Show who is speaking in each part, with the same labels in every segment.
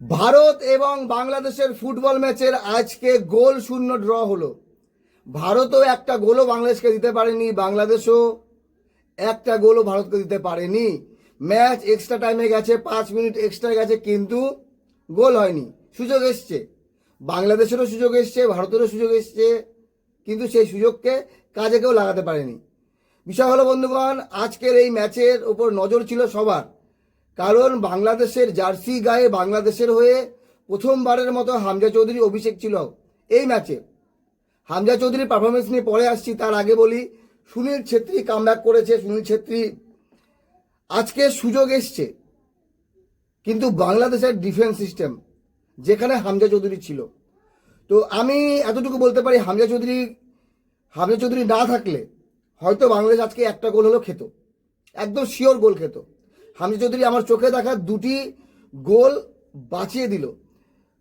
Speaker 1: ভারত এবং বাংলাদেশের ফুটবল ম্যাচের আজকে গোল শূন্য ড্র হলো। ভারতও একটা গোলও বাংলাদেশকে দিতে পারেনি, বাংলাদেশও একটা গোলও ভারতকে দিতে পারেনি। ম্যাচ এক্সট্রা টাইমে গেছে, পাঁচ মিনিট এক্সট্রা গেছে, কিন্তু গোল হয়নি। সুযোগ এসছে। বাংলাদেশেরও সুযোগ এসছে, ভারতেরও সুযোগ এসছে, কিন্তু সেই সুযোগকে কাজে কেউ লাগাতে পারেনি। বিষয় হলো বন্ধুগণ, আজকের এই ম্যাচের ওপর নজর ছিল সবার। কারণ বাংলাদেশের জার্সি গায়ে বাংলাদেশের হয়ে প্রথমবারের মতো হামজা চৌধুরী অভিষেক ছিল এই ম্যাচে। হামজা চৌধুরীর পারফরমেন্স নিয়ে পরে আসছি, তার আগে বলি, সুনীল ছেত্রী কামব্যাক করেছে, সুনীল ছেত্রী আজকে সুযোগ এসছে। কিন্তু বাংলাদেশের ডিফেন্স সিস্টেম যেখানে হামজা চৌধুরী ছিল। তো আমি এতটুকু বলতে পারি, হামজা চৌধুরী হামজা চৌধুরী না থাকলে হয়তো বাংলাদেশ আজকে একটা গোল হলেও খেত। একদম শিওর গোল খেত। হামজা চৌধুরী আমার চোখে দেখা দুটি গোল বাঁচিয়ে দিল।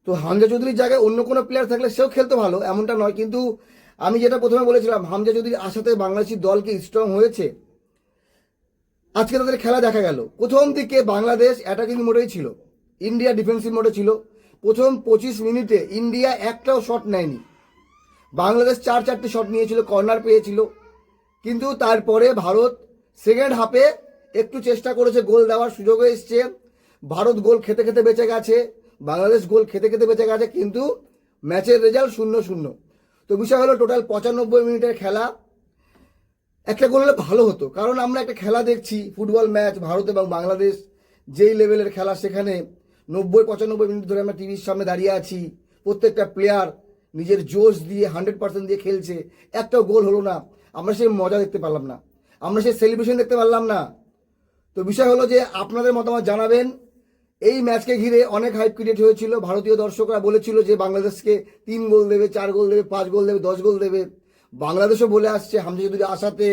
Speaker 1: তো হামজা চৌধুরীর জায়গায় অন্য কোনো প্লেয়ার থাকলে সেও খেলতে ভালো, এমনটা নয়। কিন্তু আমি যেটা প্রথমে বলেছিলাম, হামজা চৌধুরীর আশাতে বাংলাদেশি দলকে স্ট্রং হয়েছে। আজকে তাদের খেলা দেখা গেল। প্রথম দিকে বাংলাদেশ অ্যাটাকিং মোডেই ছিল। ইন্ডিয়া ডিফেন্সিভ মোডে ছিল। প্রথম পঁচিশ মিনিটে ইন্ডিয়া একটাও শট নেয়নি। বাংলাদেশ চার চারটে শট নিয়েছিল কর্নার পেয়েছিল। কিন্তু তারপরে ভারত সেকেন্ড হাফে একটু চেষ্টা করেছে, গোল দেওয়ার সুযোগ এসছে। ভারত গোল খেতে খেতে বেঁচে গেছে, বাংলাদেশ গোল খেতে খেতে বেঁচে গেছে, কিন্তু ম্যাচের রেজাল্ট শূন্য শূন্য তো বিষয় হলো টোটাল পঁচানব্বই মিনিটের খেলা। একটা গোল হলে ভালো হতো, কারণ আমরা একটা খেলা দেখছি, ফুটবল ম্যাচ, ভারত এবং বাংলাদেশ, যেই লেভেলের খেলা সেখানে নব্বই, পঁচানব্বই মিনিট ধরে আমরা টিভির সামনে দাঁড়িয়ে আছি। প্রত্যেকটা প্লেয়ার নিজের জোশ দিয়ে হান্ড্রেড পার্সেন্ট দিয়ে খেলছে। একটাও গোল হলো না। আমরা সেই মজা দেখতে পারলাম না। আমরা সেই সেলিব্রেশন দেখতে পারলাম না। তো বিষয় হলো যে আপনাদের মতামত জানাবেন। এই ম্যাচকে ঘিরে অনেক হাইপ ক্রিয়েট হয়েছিল। ভারতীয় দর্শকরা বলেছিল যে বাংলাদেশকে তিন গোল দেবে, চার গোল দেবে, পাঁচ গোল দেবে, দশ গোল দেবে। বাংলাদেশও বলে আসছে, হামজা যদি আশাতে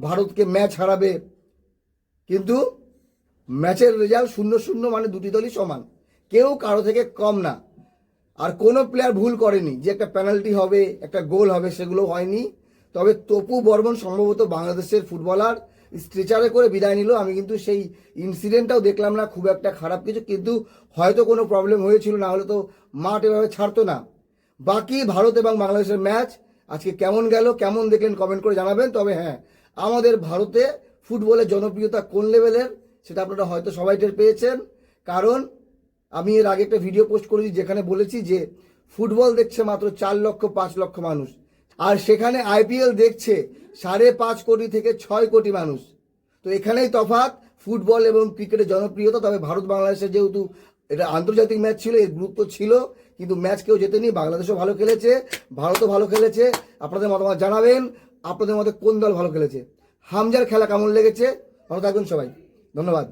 Speaker 1: ভারতকে ম্যাচ হারাবে। কিন্তু ম্যাচের রেজাল্ট শূন্য শূন্য মানে দুটি দলই সমান। কেউ কারও থেকে কম না। আর কোনো প্লেয়ার ভুল করেনি যে একটা পেনাল্টি হবে, একটা গোল হবে, সেগুলো হয়নি। তবে তপু বর্মন সম্ভবত বাংলাদেশের ফুটবলার স্ট্রেচারে করে বিদায় নিল। আমি কিন্তু সেই ইনসিডেন্টটাও দেখলাম না, খুব একটা খারাপ কিছু। কিন্তু হয়তো কোনো প্রবলেম হয়েছিল, না হলে তো মাঠ এভাবে ছাড়তো না। বাকি ভারত এবং বাংলাদেশের ম্যাচ আজকে কেমন গেল, কেমন দেখলেন কমেন্ট করে জানাবেন। তবে হ্যাঁ আমাদের ভারতে ফুটবলের জনপ্রিয়তা কোন লেভেলের সেটা আপনারা হয়তো সবাই টের পেয়েছেন। কারণ আমি এর আগে একটা ভিডিও পোস্ট করেছি, যেখানে বলেছি যে ফুটবল দেখছে মাত্র চার লক্ষ, পাঁচ লক্ষ মানুষ। আর সেখানে আইপিএল দেখছে সাড়ে পাঁচ কোটি থেকে ছয় কোটি মানুষ। তো এখানেই তফাৎ, ফুটবল এবং ক্রিকেটের জনপ্রিয়তা। তবে ভারত বাংলাদেশের যেহেতু এটা আন্তর্জাতিক ম্যাচ ছিল, এর গুরুত্ব ছিল, কিন্তু ম্যাচ কেউ জেতেনি। বাংলাদেশও ভালো খেলেছে, ভারতও ভালো খেলেছে। আপনাদের মতামত জানাবেন, আপনাদের মতে কোন দল ভালো খেলেছে? হামজার খেলা কেমন লেগেছে? ভালো থাকবেন সবাই। ধন্যবাদ।